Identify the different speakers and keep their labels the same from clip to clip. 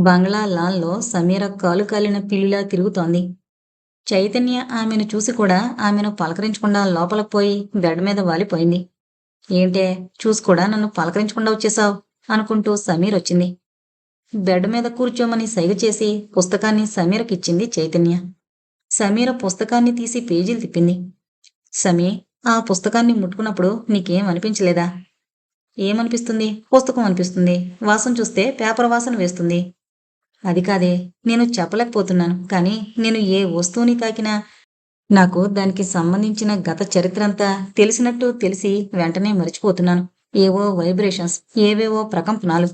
Speaker 1: బంగ్లా లాన్‌లో సమీర కాలు కాలిన పిల్లిలా తిరుగుతోంది. చైతన్య ఆమెను చూసి కూడా ఆమెను పలకరించకుండా లోపలకు పోయి బెడ్ మీద వాలిపోయింది. ఏంటే చూసి కూడా నన్ను పలకరించకుండా వచ్చేసావు అనుకుంటూ సమీర్ వచ్చింది. బెడ్ మీద కూర్చోమని సైగ చేసి పుస్తకాన్ని సమీరకిచ్చింది చైతన్య. సమీర పుస్తకాన్ని తీసి పేజీలు తిప్పింది. సమీ ఆ పుస్తకాన్ని ముట్టుకున్నప్పుడు నీకేం అనిపించలేదా? ఏమనిపిస్తుంది? పుస్తకం అనిపిస్తుంది. వాసన చూస్తే పేపర్ వాసన వేస్తుంది. అది కాదే నేను చెప్పలేకపోతున్నాను కానీ నేను ఏ వస్తువుని తాకినా నాకు దానికి సంబంధించిన గత చరిత్రంతా తెలిసినట్టు తెలిసి వెంటనే మరిచిపోతున్నాను. ఏవో వైబ్రేషన్స్ ఏవేవో ప్రకంపనాలు.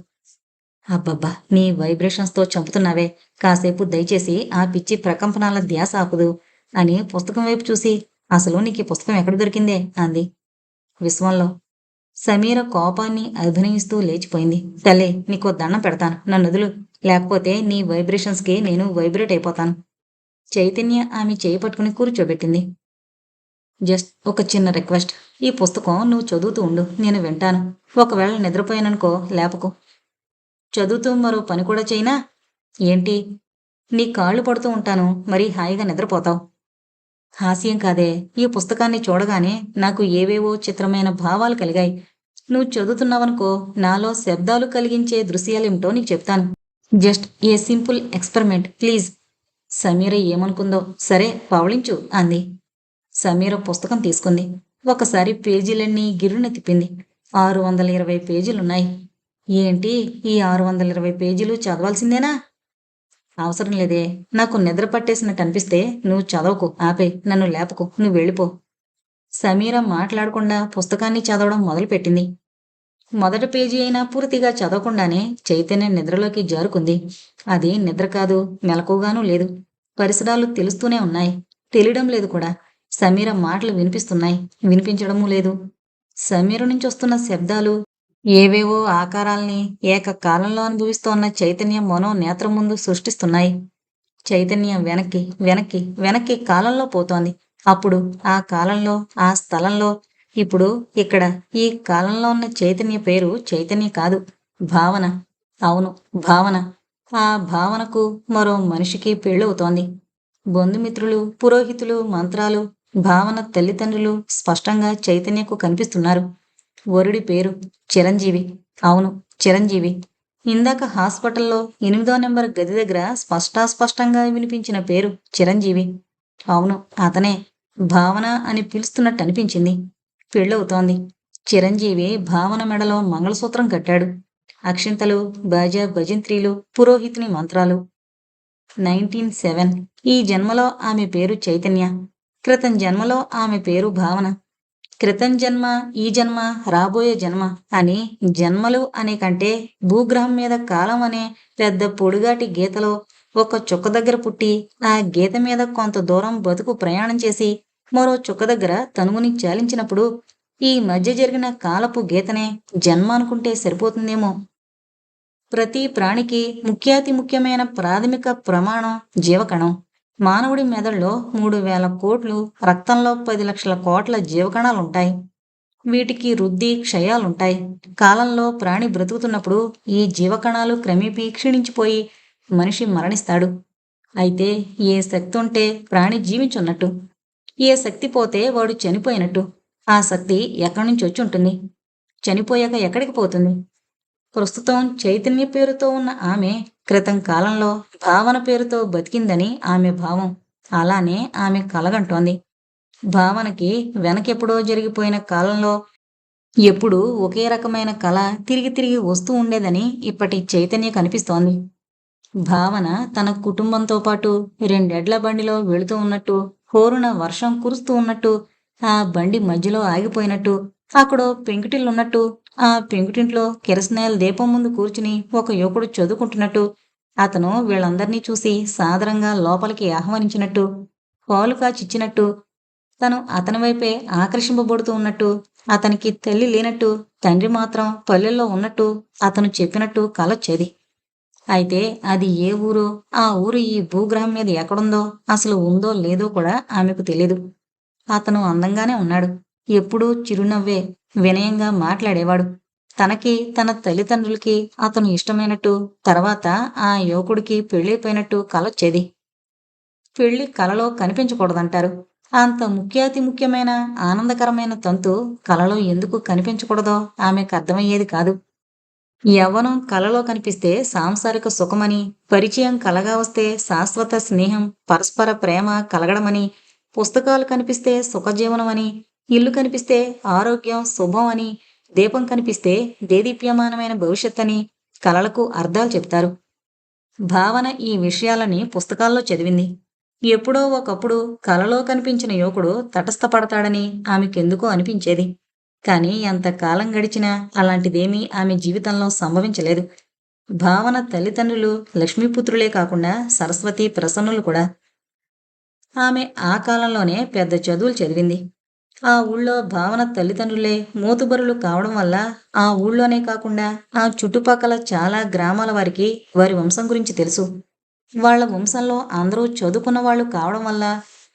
Speaker 1: అబ్బబ్బా నీ వైబ్రేషన్స్‌తో చంపుతున్నావే కాసేపు దయచేసి ఆ పిచ్చి ప్రకంపనాల ధ్యాస ఆపుదు అని పుస్తకం వైపు చూసి అసలు నీకు పుస్తకం ఎక్కడ దొరికిందే అంది. విశ్వంలో. సమీర కోపాన్ని అభినయిస్తూ లేచిపోయింది. తల్లే నీకో దండం పెడతాను నన్నొదులు లేకపోతే నీ వైబ్రేషన్స్‌కి నేను వైబ్రేట్ అయిపోతాను. చైతన్య ఆమె చేయి పట్టుకుని కూర్చోబెట్టింది. జస్ట్ ఒక చిన్న రిక్వెస్ట్ ఈ పుస్తకం నువ్వు చదువుతూ ఉండు నేను వింటాను. ఒకవేళ నిద్రపోయాననుకో లేపకు. చదువుతూ మరో పని కూడా చేయనా? ఏంటి? నీ కాళ్ళు పడుతూ ఉంటాను మరి హాయిగా నిద్రపోతావు. హాస్యం కాదే ఈ పుస్తకాన్ని చూడగానే నాకు ఏవేవో చిత్రమైన భావాలు కలిగాయి. నువ్వు చదువుతున్నావనుకో నాలో శబ్దాలు కలిగించే దృశ్యాలేమిటో నీకు చెప్తాను. Just a simple experiment please. Sameera ఏమనుకుందో సరే పవళించు అంది. సమీర పుస్తకం తీసుకుంది. ఒకసారి పేజీలన్నీ గిర్రున తిప్పింది. ఆరు వందల ఇరవై పేజీలున్నాయి. ఏంటి ఈ ఆరు వందల ఇరవై పేజీలు చదవాల్సిందేనా? అవసరం లేదే నాకు నిద్ర పట్టేసినట్టు అనిపిస్తే నువ్వు చదవకు ఆపే నన్ను లేపకు నువ్వు వెళ్ళిపో. సమీర మాట్లాడకుండా పుస్తకాన్ని చదవడం మొదలుపెట్టింది. మొదటి పేజీ అయినా పూర్తిగా చదవకుండానే చైతన్య నిద్రలోకి జారుకుంది. అది నిద్ర కాదు మెలకుగానూ లేదు. పరిసరాలు తెలుస్తూనే ఉన్నాయి. తెలియడం లేదు కూడా. సమీర మాటలు వినిపిస్తున్నాయి. వినిపించడమూ లేదు. సమీర నుంచొస్తున్న శబ్దాలు ఏవేవో ఆకారాల్ని ఏకకాలంలో అనుభవిస్తోన్న చైతన్య మనో నేత్రం ముందు సృష్టిస్తున్నాయి. చైతన్య వెనక్కి వెనక్కి వెనక్కి కాలంలో పోతోంది. అప్పుడు ఆ కాలంలో ఆ స్థలంలో ఇప్పుడు ఇక్కడ ఈ కాలంలో ఉన్న చైతన్య పేరు చైతన్య కాదు భావన. అవును భావన. ఆ భావనకు మరో మనిషికి పెళ్ళవుతోంది. బంధుమిత్రులు పురోహితులు మంత్రాలు భావన తల్లిదండ్రులు స్పష్టంగా చైతన్యకు కనిపిస్తున్నారు. వరుడి పేరు చిరంజీవి. అవును చిరంజీవి. ఇందాక హాస్పిటల్లో ఎనిమిదో నెంబర్ గది దగ్గర స్పష్టాస్పష్టంగా వినిపించిన పేరు చిరంజీవి. అవును అతనే. భావన అని పిలుస్తున్నట్టు అనిపించింది. పెళ్ళవుతోంది. చిరంజీవి భావన మెడలో మంగళసూత్రం కట్టాడు. అక్షింతలు బాజా భజంత్రీలు పురోహితుని మంత్రాలు. నైన్టీన్ సెవెన్ ఈ జన్మలో ఆమె పేరు చైతన్య. క్రితం జన్మలో ఆమె పేరు భావన. క్రితం జన్మ ఈ జన్మ రాబోయే జన్మ అని జన్మలు అనే కంటే భూగ్రహం మీద కాలం అనే పెద్ద పొడుగాటి గీతలో ఒక చుక్క దగ్గర పుట్టి ఆ గీత మీద కొంత దూరం బతుకు ప్రయాణం చేసి మరో చుక్క దగ్గర తనువుని చాలించినప్పుడు ఈ మధ్య జరిగిన కాలపు గీతనే జన్మ అనుకుంటే సరిపోతుందేమో. ప్రతి ప్రాణికి ముఖ్యాతి ముఖ్యమైన ప్రాథమిక ప్రమాణం జీవకణం. మానవుడి మెదడులో మూడు వేల కోట్లు రక్తంలో పది లక్షల కోట్ల జీవకణాలుంటాయి. వీటికి రుద్ది క్షయాలుంటాయి. కాలంలో ప్రాణి బ్రతుకుతున్నప్పుడు ఈ జీవకణాలు క్రమేపీ క్షీణించిపోయి మనిషి మరణిస్తాడు. అయితే ఏ శక్తి ఉంటే ప్రాణి జీవించున్నట్టు. ఏ శక్తి పోతే వాడు చనిపోయినట్టు. ఆ శక్తి ఎక్కడి నుంచి వచ్చి ఉంటుంది చనిపోయాక ఎక్కడికి పోతుంది? ప్రస్తుతం చైతన్య పేరుతో ఉన్న ఆమె క్రితం కాలంలో భావన పేరుతో బతికిందని ఆమె భావం. అలానే ఆమె కలగంటోంది. భావనకి వెనకెప్పుడో జరిగిపోయిన కాలంలో ఎప్పుడూ ఒకే రకమైన కళ తిరిగి తిరిగి వస్తూ ఉండేదని ఇప్పటి చైతన్య కనిపిస్తోంది భావన తన కుటుంబంతో పాటు రెండెడ్ల బండిలో వెళుతూ ఉన్నట్టు హోరున వర్షం కురుస్తూ ఉన్నట్టు ఆ బండి మధ్యలో ఆగిపోయినట్టు అక్కడో పెంకుటిల్లున్నట్టు ఆ పెంకుటింట్లో కిరసనాయల దీపం ముందు కూర్చుని ఒక యువకుడు చదువుకుంటున్నట్టు అతను వీళ్ళందర్నీ చూసి సాదరంగా లోపలికి ఆహ్వానించినట్టు కాలు కాచిచ్చినట్టు తను అతని వైపే ఆకర్షింపబడుతూ ఉన్నట్టు అతనికి తల్లి లేనట్టు తండ్రి మాత్రం పల్లెల్లో ఉన్నట్టు అతను చెప్పినట్టు కలొచ్చేది. అయితే అది ఏ ఊరో ఆ ఊరు ఈ భూగ్రహం మీద ఎక్కడుందో అసలు ఉందో లేదో కూడా ఆమెకు తెలీదు. అతను అందంగానే ఉన్నాడు. ఎప్పుడూ చిరునవ్వే వినయంగా మాట్లాడేవాడు. తనకి తన తల్లిదండ్రులకి అతను ఇష్టమైనట్టు తర్వాత ఆ యువకుడికి పెళ్ళైపోయినట్టు కలొచ్చేది పెళ్ళి కలలో కనిపించకూడదంటారు అంత ముఖ్యాతి ముఖ్యమైన ఆనందకరమైన తంతు కలలో ఎందుకు కనిపించకూడదో ఆమెకు అర్థమయ్యేది కాదు యవ్వనం కలలో కనిపిస్తే సాంసారిక సుఖమని పరిచయం కలగా వస్తే శాశ్వత స్నేహం పరస్పర ప్రేమ కలగడమని పుస్తకాలు కనిపిస్తే సుఖజీవనమని ఇల్లు కనిపిస్తే ఆరోగ్యం శుభం అని దీపం కనిపిస్తే దేదీప్యమానమైన భవిష్యత్ అని కలలకు అర్థాలు చెప్తారు. భావన ఈ విషయాలని పుస్తకాల్లో చదివింది. ఎప్పుడో ఒకప్పుడు కలలో కనిపించిన యువకుడు తటస్థపడతాడని ఆమెకెందుకో అనిపించేది. కానీ ఎంతకాలం గడిచినా అలాంటిదేమీ ఆమె జీవితంలో సంభవించలేదు. భావన తల్లిదండ్రులు లక్ష్మీపుత్రులే కాకుండా సరస్వతి ప్రసన్నులు కూడా. ఆమె ఆ కాలంలోనే పెద్ద చదువులు చదివింది. ఆ ఊళ్ళో భావన తల్లిదండ్రులే మూతుబరులు కావడం వల్ల ఆ ఊళ్ళోనే కాకుండా ఆ చుట్టుపక్కల చాలా గ్రామాల వారికి వారి వంశం గురించి తెలుసు. వాళ్ళ వంశంలో అందరూ చదువుకున్న వాళ్ళు కావడం వల్ల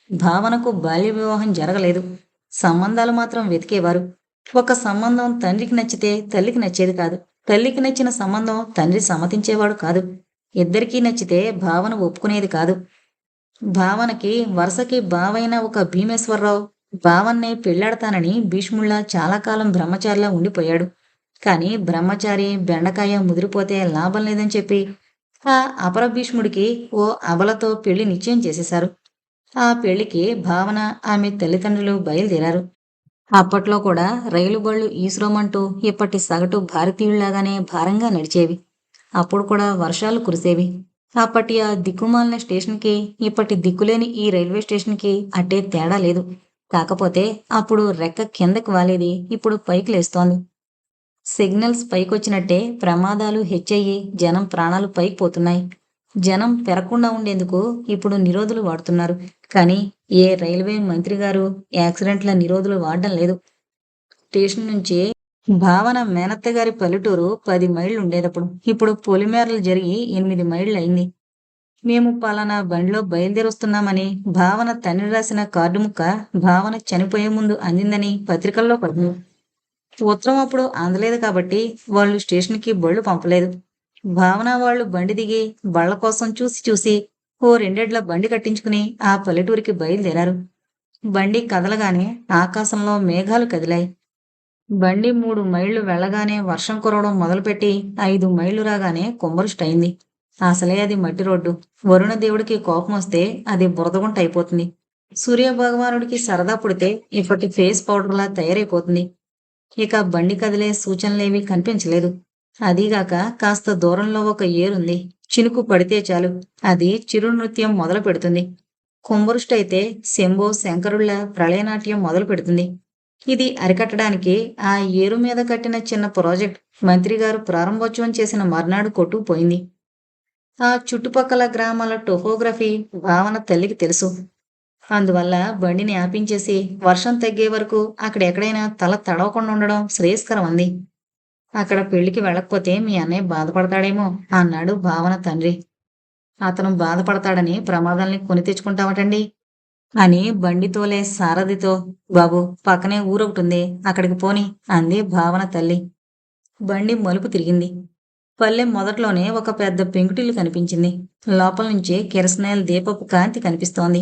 Speaker 1: భావనకు బాల్య వివాహం జరగలేదు. సంబంధాలు మాత్రం వెతికేవారు. ఒక సంబంధం తండ్రికి నచ్చితే తల్లికి నచ్చేది కాదు. తల్లికి నచ్చిన సంబంధం తండ్రి సమ్మతించేవాడు కాదు. ఇద్దరికీ నచ్చితే భావన ఒప్పుకునేది కాదు. భావనకి వరుసకి బావైన ఒక భీమేశ్వరరావు భావన్నే పెళ్ళాడతానని భీష్ముళ్ళ చాలా కాలం బ్రహ్మచారిలా ఉండిపోయాడు. కానీ బ్రహ్మచారి బెండకాయ ముదిరిపోతే లాభం లేదని చెప్పి ఆ అపర భీష్ముడికి ఓ అబలతో పెళ్ళి నిశ్చయం చేసేశారు. ఆ పెళ్ళికి భావన ఆమె తల్లిదండ్రులు బయలుదేరారు. అప్పట్లో కూడా రైలు బళ్ళు ఈశ్రోమంటూ ఇప్పటి సగటు భారతీయుల్లాగానే భారంగా నడిచేవి. అప్పుడు కూడా వర్షాలు కురిసేవి. అప్పటి ఆ దిక్కుమాలిన స్టేషన్కి ఇప్పటి దిక్కులేని ఈ రైల్వే స్టేషన్కి అట్టే తేడా లేదు. కాకపోతే అప్పుడు రెక్క కిందకి వాలేది ఇప్పుడు పైకి లేస్తోంది. సిగ్నల్స్ పైకొచ్చినట్టే ప్రమాదాలు హెచ్చయ్యి జనం ప్రాణాలు పైకి పోతున్నాయి. జనం పెరగకుండా ఉండేందుకు ఇప్పుడు నిరోధులు వాడుతున్నారు. కానీ ఏ రైల్వే మంత్రి గారు యాక్సిడెంట్ల నిరోధులు వాడడం లేదు. స్టేషన్ నుంచి భావన మేనత్త గారి పల్లెటూరు పది మైళ్ళు ఉండేటప్పుడు. ఇప్పుడు పొలిమేరలు జరిగి ఎనిమిది మైళ్ళు అయింది. మేము పలానా బండిలో బయలుదేరొస్తున్నామని భావన తండ్రి రాసిన కార్డు ముక్క భావన చనిపోయే ముందు అందిందని పత్రికల్లో పడింది. ఉత్తరం అప్పుడు అందలేదు కాబట్టి వాళ్ళు స్టేషన్కి బళ్ళు పంపలేదు. భావన వాళ్ళు బండి దిగి బళ్ళ కోసం చూసి చూసి ఓ రెండేళ్ళ బండి కట్టించుకుని ఆ పల్లెటూరికి బయలుదేరారు. బండి కదలగానే ఆకాశంలో మేఘాలు కదిలాయి. బండి మూడు మైళ్ళు వెళ్ళగానే వర్షం కురవడం మొదలుపెట్టి ఐదు మైళ్ళు రాగానే కుంభరుష్టయింది అసలే అది మట్టి రోడ్డు. వరుణ దేవుడికి కోపం వస్తే అది బురదగుంట అయిపోతుంది. సూర్య భగవానుడికి సరదా పుడితే ఇప్పటి ఫేస్ పౌడర్లా తయారైపోతుంది. ఇక బండి కదిలే సూచనలేవి కనిపించలేదు. అదీగాక కాస్త దూరంలో ఒక ఏరుంది. చినుకు పడితే చాలు. అది చిరు నృత్యం మొదలు పెడుతుంది. కుంభరుష్టైతే శంభో శంకరుళ్ళ ప్రళయనాట్యం మొదలు పెడుతుంది. ఇది అరికట్టడానికి ఆ ఏరు మీద కట్టిన చిన్న ప్రాజెక్ట్ మంత్రి గారు ప్రారంభోత్సవం చేసిన మర్నాడు కొట్టుకుపోయింది. ఆ చుట్టుపక్కల గ్రామాల టోపోగ్రఫీ భావన తల్లికి తెలుసు. అందువల్ల బండిని ఆపించేసి వర్షం తగ్గే వరకు అక్కడ ఎక్కడైనా తల తడవకుండా ఉండడం శ్రేయస్కరం అంది. అక్కడ పెళ్ళికి వెళ్ళకపోతే మీ అన్నయ్య బాధపడతాడేమో అన్నాడు భావన తండ్రి. అతను బాధపడతాడని ప్రమాదాల్ని కొని తెచ్చుకుంటామటండి అని బండి తోలే సారథితో బాబు పక్కనే ఊరొకటుంది అక్కడికి పోని అంది భావన తల్లి. బండి మలుపు తిరిగింది. పల్లె మొదట్లోనే ఒక పెద్ద పెంకుటిల్లు కనిపించింది. లోపల నుంచి కిరసనాయల దీపపు కాంతి కనిపిస్తోంది.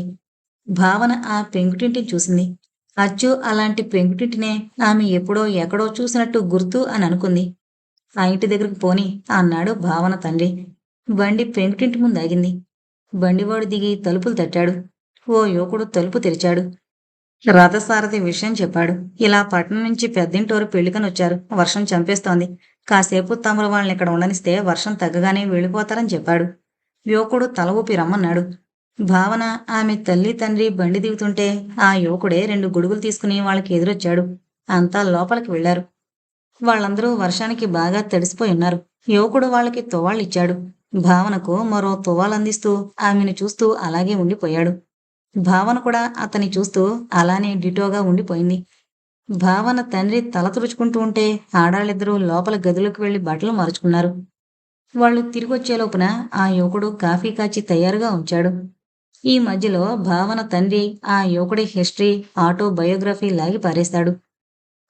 Speaker 1: భావన ఆ పెంకుటింటిని చూసింది. అచ్చు అలాంటి పెంకుటింటినే ఆమె ఎప్పుడో ఎక్కడో చూసినట్టు గుర్తు అని అనుకుంది. ఆ ఇంటి దగ్గరకు పోని అన్నాడు భావన తండ్రి. బండి పెంకుటింటి ముందు ఆగింది. బండివాడు దిగి తలుపులు తట్టాడు. ఓ యువకుడు తలుపు తెరిచాడు. రథసారథి విషయం చెప్పాడు. ఇలా పట్టణం నుంచి పెద్దింటోరు పెళ్ళికని వచ్చారు. వర్షం చంపేస్తోంది. కాసేపు తమరు వాళ్ళని ఇక్కడ ఉండనిస్తే వర్షం తగ్గగానే వెళ్ళిపోతారని చెప్పాడు. యువకుడు తల ఊపి రమ్మన్నాడు. భావన ఆమె తల్లి తండ్రి బండి దిగుతుంటే ఆ యువకుడే రెండు గొడుగులు తీసుకుని వాళ్ళకి ఎదురొచ్చాడు. అంతా లోపలికి వెళ్ళారు వాళ్ళందరూ వర్షానికి బాగా తడిసిపోయి ఉన్నారు. యువకుడు వాళ్ళకి తువాళ్ళిచ్చాడు భావనకు మరో తువాలందిస్తూ ఆమెను చూస్తూ అలాగే ఉండిపోయాడు. భావన కూడా అతని చూస్తూ అలానే డిటోగా ఉండిపోయింది. భావన తండ్రి తల తుడుచుకుంటూ ఉంటే ఆడాళ్ళిద్దరూ లోపల గదిలోకి వెళ్ళి బట్టలు మరుచుకున్నారు. వాళ్ళు తిరిగొచ్చే లోపున ఆ యువకుడు కాఫీ కాచి తయారుగా ఉంచాడు. ఈ మధ్యలో భావన తండ్రి ఆ యువకుడి హిస్టరీ ఆటో బయోగ్రఫీ లాగి పారేస్తాడు.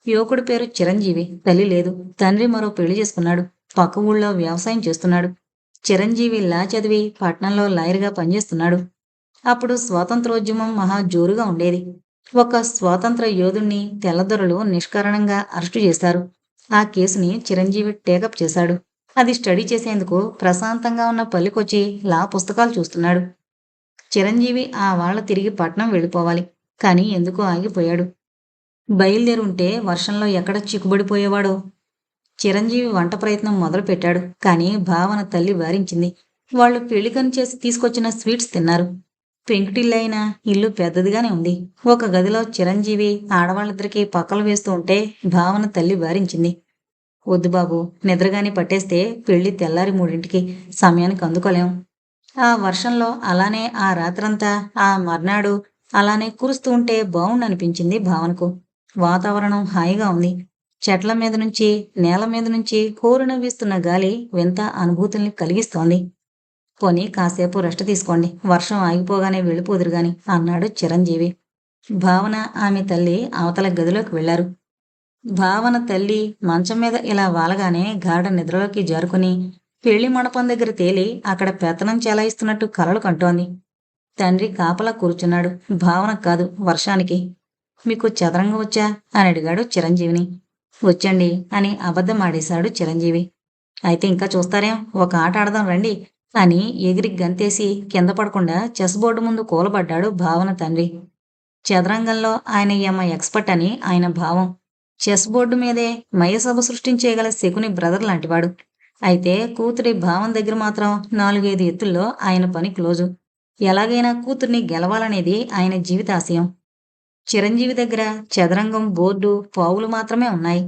Speaker 1: యువకుడి పేరు చిరంజీవి తల్లి లేదు. తండ్రి మరో పెళ్ళి చేసుకున్నాడు. పక్క ఊళ్ళో వ్యవసాయం చేస్తున్నాడు. చిరంజీవి లా చదివి పట్నంలో లాయర్గా పనిచేస్తున్నాడు. అప్పుడు స్వాతంత్రోద్యమం మహా జోరుగా ఉండేది. ఒక స్వాతంత్ర యోధుణ్ణి తెల్లదొరలు నిష్కారణంగా అరెస్టు చేశారు ఆ కేసుని చిరంజీవి టేకప్ చేశాడు. అది స్టడీ చేసేందుకు ప్రశాంతంగా ఉన్న పల్లికొచ్చి లా పుస్తకాలు చూస్తున్నాడు. చిరంజీవి ఆ వాళ్ళ తిరిగి పట్నం వెళ్ళిపోవాలి. కానీ ఎందుకో ఆగిపోయాడు. బయలుదేరుంటే వర్షంలో ఎక్కడ చిక్కుబడిపోయేవాడో? చిరంజీవి వంట ప్రయత్నం మొదలు పెట్టాడు కానీ భావన తల్లి వారించింది. వాళ్ళు పెళ్ళికని చేసి తీసుకొచ్చిన స్వీట్స్ తిన్నారు. పెంకుటిల్లైన ఇల్లు పెద్దదిగానే ఉంది. ఒక గదిలో చిరంజీవి ఆడవాళ్ళిద్దరికీ పక్కలు వేస్తూ ఉంటే భావన తల్లి వారించింది. వద్దు బాబు నిద్రగాని పట్టేస్తే పెళ్ళి తెల్లారి మూడింటికి. సమయానికి అందుకోలేం. ఆ వర్షంలో అలానే ఆ రాత్రంతా ఆ మర్నాడు అలానే కురుస్తూ ఉంటే బాగుండనిపించింది భావనకు. వాతావరణం హాయిగా ఉంది. చెట్ల మీద నుంచి నేల మీద నుంచి కోరిన వీస్తున్న గాలి వింత అనుభూతుల్ని కలిగిస్తోంది. పోనీ కాసేపు రెస్ట్ తీసుకోండి. వర్షం ఆగిపోగానే వెళ్ళిపోదురు గాని అన్నాడు చిరంజీవి. భావన ఆమె తల్లి అవతల గదిలోకి వెళ్ళారు భావన తల్లి మంచం మీద ఇలా వాలగానే గాఢ నిద్రలోకి జారుకుని పెళ్ళి మండపం దగ్గర తేలి అక్కడ పెత్తనం చెలాయిస్తున్నట్టు కలలు కంటోంది. తండ్రి కాపలా కూర్చున్నాడు. భావన కాదు వర్షానికి. మీకు చదరంగం వచ్చా? అని అడిగాడు చిరంజీవిని. వచ్చండి అని అబద్ధం ఆడేశాడు చిరంజీవి. అయితే ఇంకా చూస్తారేం? ఒక ఆట ఆడదాం రండి అని ఎగిరి గంతేసి కింద పడకుండా చెస్ బోర్డు ముందు కూలబడ్డాడు భావన తండ్రి. చదరంగంలో ఆయన యమ ఎక్స్పర్ట్ అని ఆయన భావం. చెస్ బోర్డు మీదే మయసభ సృష్టించేయగల శకుని బ్రదర్ లాంటివాడు. అయితే కూతురి భావం దగ్గర మాత్రం నాలుగైదు ఎత్తుల్లో ఆయన పని క్లోజు. ఎలాగైనా కూతుర్ని గెలవాలనేది ఆయన జీవితాశయం. చిరంజీవి దగ్గర చదరంగం బోర్డు పావులు మాత్రమే ఉన్నాయి.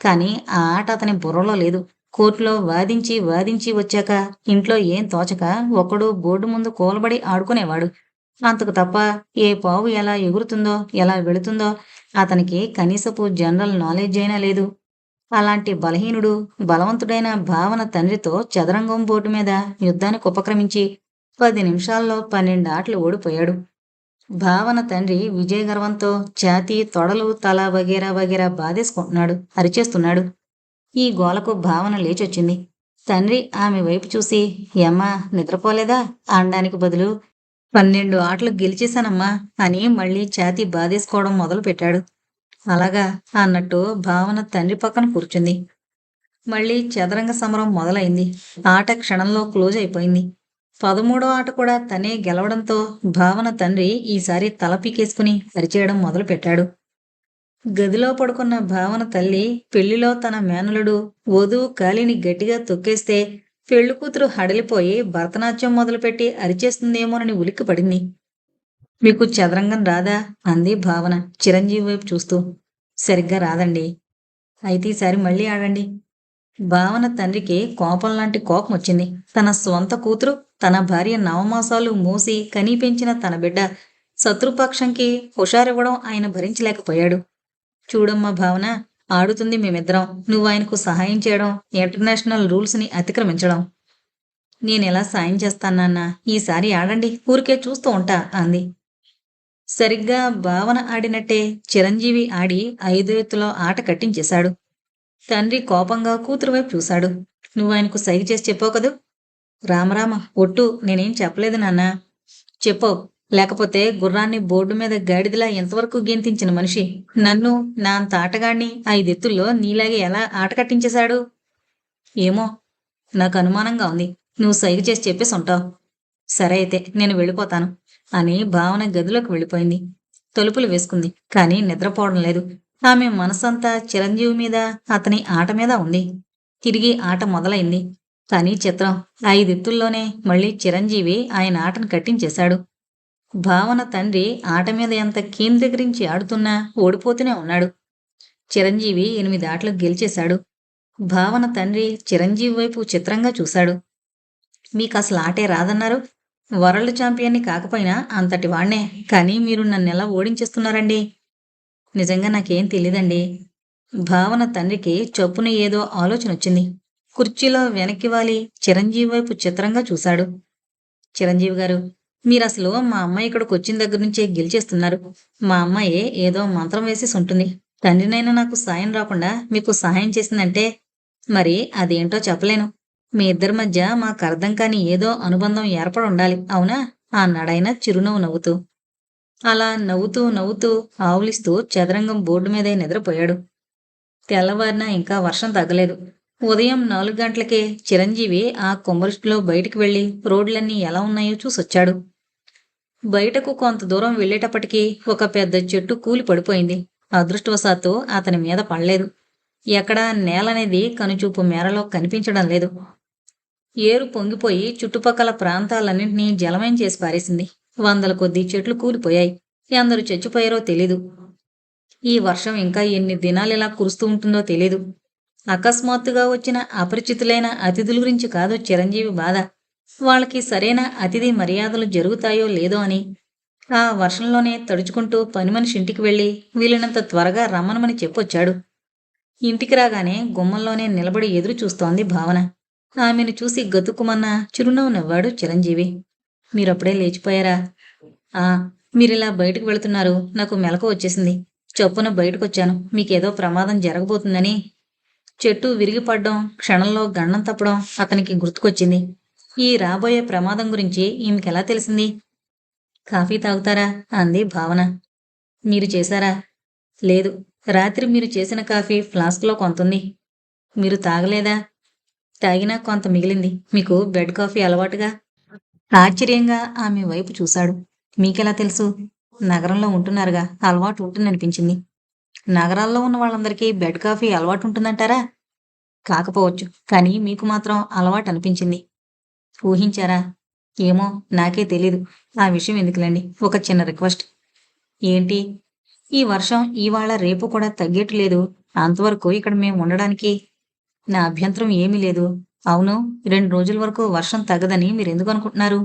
Speaker 1: కానీ ఆ ఆట అతని బుర్రలో లేదు. కోర్టులో వాదించి వాదించి వచ్చాక ఇంట్లో ఏం తోచక ఒకడు బోర్డు ముందు కూలబడి ఆడుకునేవాడు. అంతకు తప్ప ఏ పావు ఎలా ఎగురుతుందో ఎలా వెళుతుందో అతనికి కనీసపు జనరల్ నాలెడ్జ్ అయినా లేదు. అలాంటి బలహీనుడు బలవంతుడైన భావన తండ్రితో చదరంగం బోర్డు మీద యుద్ధానికి ఉపక్రమించి పది నిమిషాల్లో పన్నెండు ఆటలు ఓడిపోయాడు. భావన తండ్రి విజయ గర్వంతో ఛాతీ తొడలు తల వగేరా వగేరా బాధేసుకుంటున్నాడు అరిచేస్తున్నాడు. ఈ గోలకు భావన లేచొచ్చింది. తండ్రి ఆమె వైపు చూసి ఏమ్మా నిద్రపోలేదా? అనడానికి బదులు పన్నెండు ఆటలు గెలిచేశానమ్మా అని మళ్ళీ ఛాతీ బాధేసుకోవడం మొదలు పెట్టాడు అలాగా అన్నట్టు భావన తండ్రి పక్కన కూర్చుంది. మళ్ళీ చదరంగ సమరం మొదలైంది. ఆట క్షణంలో క్లోజ్ అయిపోయింది. పదమూడో ఆట కూడా తనే గెలవడంతో భావన తండ్రి ఈసారి తల పీకేసుకుని సరిచేయడం మొదలుపెట్టాడు. గదిలో పడుకున్న భావన తల్లి పెళ్ళిలో తన మేనలుడు వధువు కాలిని గట్టిగా తొక్కేస్తే పెళ్ళి కూతురు హడలిపోయి భరతనాట్యం మొదలుపెట్టి అరిచేస్తుందేమోనని ఉలిక్కిపడింది. మీకు చదరంగం రాదా? అంది భావన. చిరంజీవి వైపు చూస్తూ. సరిగ్గా రాదండి. అయితే ఈసారి మళ్ళీ ఆడండి. భావన తండ్రికి కోపం లాంటి కోపం వచ్చింది. తన స్వంత కూతురు తన భార్య నవమాసాలు మూసి కనిపించిన తన బిడ్డ శత్రుపక్షంకి హుషారివ్వడం ఆయన భరించలేకపోయాడు. చూడమ్మా భావన ఆడుతుంది మేమిద్దరం. నువ్వు ఆయనకు సహాయం చేయడం ఇంటర్నేషనల్ రూల్స్ని అతిక్రమించడం. నేనెలా సాయం చేస్తానన్నా ఈసారి ఆడండి. ఊరికే చూస్తూ ఉంటా అంది. సరిగ్గా భావన ఆడినట్టే చిరంజీవి ఆడి ఐదు ఎత్తులో ఆట కట్టించేశాడు. తండ్రి కోపంగా కూతురు వైపు చూశాడు. నువ్వు ఆయనకు సైగ చేసి చెప్పావు కదూ? రామరామ ఒట్టు నేనేం చెప్పలేదు నాన్న. చెప్పావు. లేకపోతే గుర్రాన్ని బోర్డు మీద గాడిదలా ఎంతవరకు గెంతించిన మనిషి? నన్ను నా అంత ఆటగాడిని ఐదెత్తుల్లో నీలాగే ఎలా ఆట కట్టించేశాడు? ఏమో నాకు అనుమానంగా ఉంది. నువ్వు సైగ చేసి చెప్పేసి ఉంటావు సరే అయితే నేను వెళ్ళిపోతాను. అని భావన గదిలోకి వెళ్ళిపోయింది. తలుపులు వేసుకుంది కానీ నిద్రపోవడం లేదు. ఆమె మనసంతా చిరంజీవి మీద అతని ఆట మీద ఉంది. తిరిగి ఆట మొదలైంది. కానీ చిత్రం. ఐదెత్తుల్లోనే మళ్ళీ చిరంజీవి ఆయన ఆటను కట్టించేశాడు. భావన తండ్రి ఆట మీద ఎంత కేంద్రీకరించి ఆడుతున్నా ఓడిపోతూనే ఉన్నాడు. చిరంజీవి ఎనిమిది ఆటలు గెలిచేశాడు. భావన తండ్రి చిరంజీవి వైపు చిత్రంగా చూశాడు. మీకు అసలు ఆటే రాదన్నారు? వరల్డ్ ఛాంపియన్ని కాకపోయినా అంతటి వాణ్ణే. కానీ మీరు నన్ను ఎలా ఓడించేస్తున్నారండి? నిజంగా నాకేం తెలియదండి భావన తండ్రికి చొప్పున ఏదో ఆలోచన వచ్చింది. కుర్చీలో వెనక్కి వాలి చిరంజీవి వైపు చిత్రంగా చూశాడు. చిరంజీవి గారు మీరు అసలు మా అమ్మాయి ఇక్కడికి వచ్చిన దగ్గర నుంచే గెలిచేస్తున్నారు. మా అమ్మాయి ఏదో మంత్రం వేసేసి ఉంటుంది తండ్రినైనా నాకు సాయం రాకుండా మీకు సహాయం చేసిందంటే మరి అదేంటో చెప్పలేను. మీ ఇద్దరి మధ్య మాకు అర్థం కాని ఏదో అనుబంధం ఏర్పడి ఉండాలి అవునా? అన్నాడాయన చిరునవ్వు నవ్వుతూ. అలా నవ్వుతూ నవ్వుతూ ఆవులిస్తూ చదరంగం బోర్డు మీదే నిద్రపోయాడు. తెల్లవారిన ఇంకా వర్షం తగ్గలేదు. ఉదయం నాలుగు గంటలకే చిరంజీవి ఆ కొమ్మరిస్టులో బయటికి వెళ్ళి రోడ్లన్నీ ఎలా ఉన్నాయో చూసొచ్చాడు. బయటకు కొంత దూరం వెళ్ళేటప్పటికీ ఒక పెద్ద చెట్టు కూలి పడిపోయింది. అదృష్టవశాత్తు అతని మీద పడలేదు. ఎక్కడా నేలనేది కనుచూపు మేరలో కనిపించడం లేదు. ఏరు పొంగిపోయి చుట్టుపక్కల ప్రాంతాలన్నింటినీ జలమయం చేసి పారేసింది. వందల కొద్దీ చెట్లు కూలిపోయాయి. ఎందరు చచ్చిపోయారో తెలీదు. ఈ వర్షం ఇంకా ఎన్ని దినాలు ఇలా కురుస్తూ ఉంటుందో తెలీదు. అకస్మాత్తుగా వచ్చిన అపరిచితులైన అతిథుల గురించి కాదు చిరంజీవి బాధ. వాళ్ళకి సరైన అతిథి మర్యాదలు జరుగుతాయో లేదో అని. ఆ వర్షంలోనే తడుచుకుంటూ పని మనిషి ఇంటికి వెళ్ళి వీలైనంత త్వరగా రమ్మనమని చెప్పొచ్చాడు. ఇంటికి రాగానే గుమ్మంలోనే నిలబడి ఎదురు చూస్తోంది భావన. ఆమెను చూసి గతుకుమన్న చిరునవ్వు నవ్వాడు చిరంజీవి. మీరప్పుడే లేచిపోయారా? ఆ మీరిలా బయటకు వెళుతున్నారు. నాకు మెలకు వచ్చేసింది. చొప్పున బయటకొచ్చాను. మీకేదో ప్రమాదం జరగబోతుందని. చెట్టు విరిగిపడ్డం క్షణంలో గండం తప్పడం అతనికి గుర్తుకొచ్చింది. ఈ రాబోయే ప్రమాదం గురించి ఈమెకెలా తెలిసింది? కాఫీ తాగుతారా? అంది భావన. మీరు చేశారా? లేదు. రాత్రి మీరు చేసిన కాఫీ ఫ్లాస్క్లో కొంతుంది. మీరు తాగలేదా? తాగినా కొంత మిగిలింది. మీకు బెడ్ కాఫీ అలవాటుగా? ఆశ్చర్యంగా ఆమె వైపు చూశాడు. మీకెలా తెలుసు? నగరంలో ఉంటున్నారుగా. అలవాటు ఉంటుందనిపించింది. నగరాల్లో ఉన్న వాళ్ళందరికీ బెడ్ కాఫీ అలవాటు ఉంటుందంటారా? కాకపోవచ్చు. కానీ మీకు మాత్రం అలవాటు అనిపించింది. ఊహించారా? ఏమో నాకే తెలీదు. ఆ విషయం ఎందుకులేండి? ఒక చిన్న రిక్వెస్ట్. ఏంటి? ఈ వర్షం ఇవాళ రేపు కూడా తగ్గేట్లేదు. అంతవరకు ఇక్కడ మేము ఉండడానికి నా అభ్యంతరం ఏమీ లేదు. అవును రెండు రోజుల వరకు వర్షం తగ్గదని మీరు ఎందుకు అనుకుంటున్నారు?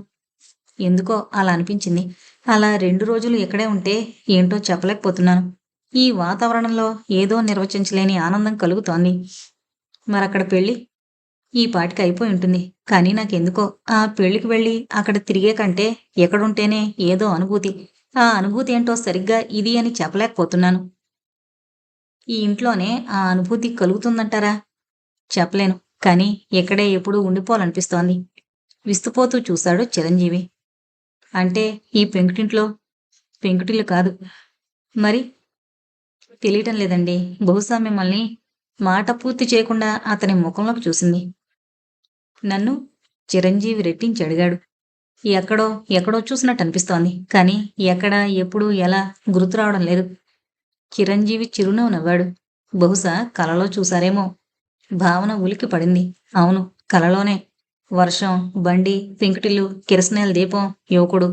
Speaker 1: ఎందుకో అలా అనిపించింది. అలా రెండు రోజులు ఇక్కడే ఉంటే ఏంటో చెప్పలేకపోతున్నాను. ఈ వాతావరణంలో ఏదో నిర్వచించలేని ఆనందం కలుగుతోంది. మరక్కడ పెళ్ళి? ఈ పాటికి అయిపోయి ఉంటుంది. కానీ నాకెందుకో ఆ పెళ్ళికి వెళ్ళి అక్కడ తిరిగే కంటే ఎక్కడుంటేనే ఏదో అనుభూతి. ఆ అనుభూతి ఏంటో సరిగ్గా ఇది అని చెప్పలేకపోతున్నాను. ఈ ఇంట్లోనే ఆ అనుభూతి కలుగుతుందంటారా? చెప్పలేను. కానీ ఎక్కడే ఎప్పుడూ ఉండిపోవాలనిపిస్తోంది. విస్తుపోతూ చూశాడు చిరంజీవి. అంటే ఈ పెంకుటింట్లో పెంకుటిల్లు కాదు. మరి? తెలియటం లేదండి. బహుశా మిమ్మల్ని మాట పూర్తి చేయకుండా అతని ముఖంలోకి చూసింది. నన్ను చిరంజీవి రెట్టించి అడిగాడు. ఎక్కడో ఎక్కడో చూసినట్టు అనిపిస్తోంది. కానీ ఎక్కడ ఎప్పుడు ఎలా గుర్తు రావడం లేదు. చిరంజీవి చిరునవ్వు నవ్వాడు. బహుశా కలలో చూశారేమో. భావన ఉలికి పడింది. అవును కలలోనే. వర్షం బండి పెంకుటిల్లు కిరసనాల దీపం యువకుడు.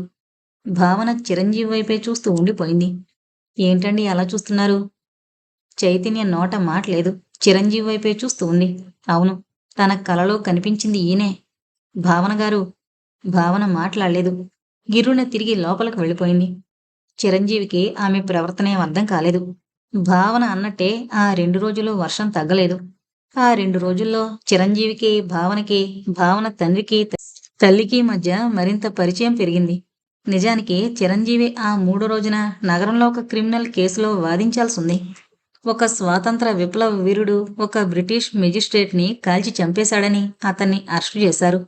Speaker 1: భావన చిరంజీవి వైపే చూస్తూ ఉండిపోయింది. ఏంటండి అలా చూస్తున్నారు? చైతన్య నోట మాట్లేదు చిరంజీవి వైపే చూస్తూ ఉంది. అవును తన కలలో కనిపించింది ఈయనే. భావన గారు భావన మాట్లాడలేదు. గిర్రున తిరిగి లోపలికి వెళ్ళిపోయింది. చిరంజీవికి ఆమె ప్రవర్తనే అర్థం కాలేదు. భావన అన్నట్టే ఆ రెండు రోజులు వర్షం తగ్గలేదు. ఆ రెండు రోజుల్లో చిరంజీవికి భావనకి భావన తండ్రికి తల్లికి మధ్య మరింత పరిచయం పెరిగింది. నిజానికి చిరంజీవి ఆ మూడో రోజున నగరంలో ఒక క్రిమినల్ కేసులో వాదించాల్సి ఉంది ఒక స్వాతంత్ర విప్లవ వీరుడు ఒక బ్రిటిష్ మెజిస్ట్రేట్ని కాల్చి చంపేశాడని అతన్ని అరెస్టు చేశారు.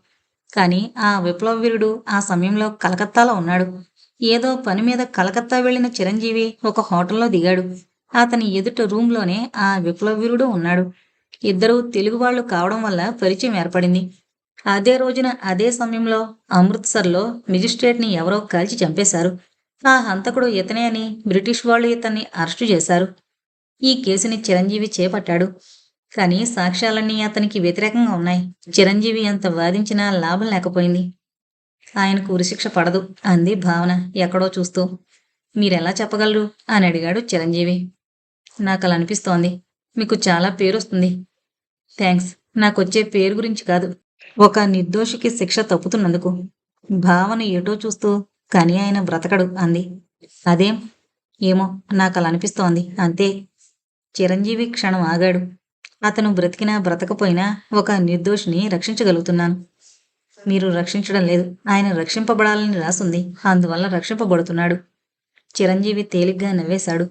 Speaker 1: కానీ ఆ విప్లవ వీరుడు ఆ సమయంలో కలకత్తాలో ఉన్నాడు. ఏదో పని మీద కలకత్తా వెళ్ళిన చిరంజీవి ఒక హోటల్లో దిగాడు. అతని ఎదుట రూమ్లోనే ఆ విప్లవ వీరుడు ఉన్నాడు. ఇద్దరూ తెలుగు వాళ్ళు కావడం వల్ల పరిచయం ఏర్పడింది. అదే రోజున అదే సమయంలో అమృత్సర్లో మెజిస్ట్రేట్ని ఎవరో కాల్చి చంపేశారు. ఆ హంతకుడు ఇతనే అని బ్రిటిష్ వాళ్ళు ఇతన్ని అరెస్టు చేశారు. ఈ కేసుని చిరంజీవి చేపట్టాడు. కానీ సాక్ష్యాలన్నీ అతనికి వ్యతిరేకంగా ఉన్నాయి. చిరంజీవి అంత వాదించినా లాభం లేకపోయింది. ఆయనకు ఉరిశిక్ష పడదు అంది భావన ఎక్కడో చూస్తూ. మీరెలా చెప్పగలరు? అని అడిగాడు చిరంజీవి. నాకు అలా అనిపిస్తోంది. మీకు చాలా పేరు వస్తుంది థ్యాంక్స్ నాకొచ్చే పేరు గురించి కాదు. ఒక నిర్దోషికి శిక్ష తప్పుతున్నందుకు. భావన ఎటో చూస్తూ కానీ ఆయన బ్రతకడు అంది. అదేం? ఏమో నాకు అలా అనిపిస్తోంది అంతే. చిరంజీవి క్షణం ఆగాడు. అతను బ్రతికినా బ్రతకపోయినా ఒక నిర్దోషిని రక్షించగలుగుతున్నాను. మీరు రక్షించడం లేదు. ఆయన రక్షింపబడాలని రాసుంది. అందువల్ల రక్షింపబడుతున్నాడు. చిరంజీవి తేలిగ్గా నవ్వేశాడు.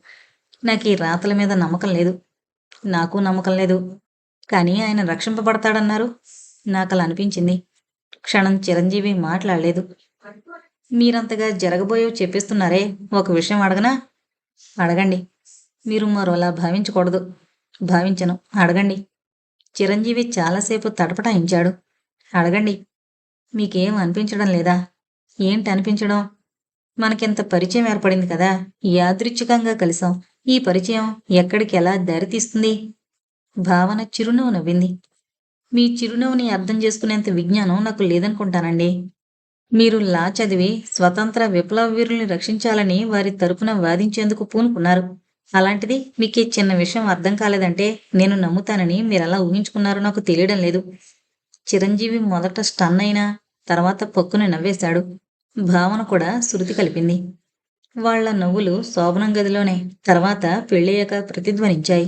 Speaker 1: నాకు ఈ రాతల మీద నమ్మకం లేదు. నాకు నమ్మకం లేదు. కానీ ఆయన రక్షింపబడతాడన్నారు. నాకు అలా అనిపించింది క్షణం చిరంజీవి మాట్లాడలేదు. మీరంతగా జరగబోయో చెప్పిస్తున్నారే. ఒక విషయం అడగనా? అడగండి. మీరు మరోలా భావించకూడదు. భావించను. అడగండి. చిరంజీవి చాలాసేపు తటపటాయించాడు అడగండి. మీకేం అనిపించడం లేదా? ఏంటి అనిపించడం? మనకింత పరిచయం ఏర్పడింది కదా. యాదృచ్ఛికంగా కలిసాం. ఈ పరిచయం ఎక్కడికి ఎలా దారితీస్తుంది? భావన చిరునవ్వు నవ్వింది మీ చిరునవ్వుని అర్థం చేసుకునేంత విజ్ఞానం నాకు లేదనుకుంటానండి. మీరు లా చదివి స్వతంత్ర విప్లవ వీరుల్ని రక్షించాలని వారి తరపున వాదించేందుకు పూనుకున్నారు. అలాంటిది మీకు ఈ చిన్న విషయం అర్థం కాలేదంటే నేను నమ్ముతానని మీరు అలా ఊహించుకున్నారో నాకు తెలియడం లేదు. చిరంజీవి మొదట స్టన్ అయినా తర్వాత పక్కున నవ్వేశాడు. భావన కూడా శృతి కలిపింది. వాళ్ళ నవ్వులు శోభనం గదిలోనే తర్వాత పెళ్ళయ్యాక ప్రతిధ్వనించాయి.